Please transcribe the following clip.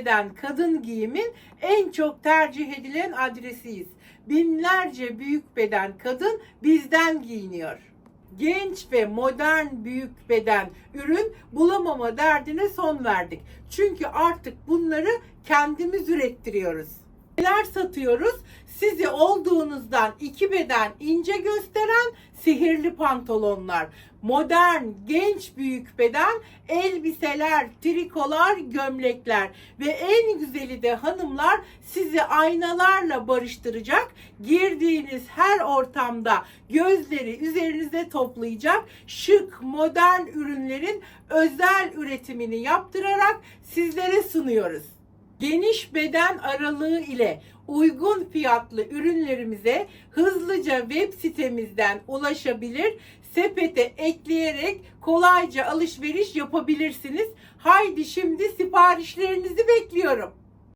beden kadın giyimin en çok tercih edilen adresiyiz. Binlerce büyük beden kadın bizden giyiniyor. Genç ve modern büyük beden ürün bulamama derdine son verdik. Çünkü artık bunları kendimiz ürettiriyoruz. Neler satıyoruz? Sizi olduğunuzdan iki beden ince gösteren sihirli pantolonlar, modern, genç büyük beden elbiseler, trikolar, gömlekler ve en güzeli de hanımlar sizi aynalarla barıştıracak. Girdiğiniz her ortamda gözleri üzerinize toplayacak şık, modern ürünlerin özel üretimini yaptırarak sizlere sunuyoruz geniş beden aralığı ile uygun fiyatlı ürünlerimize hızlıca web sitemizden ulaşabilir, sepete ekleyerek kolayca alışveriş yapabilirsiniz. Haydi şimdi siparişlerinizi bekliyorum.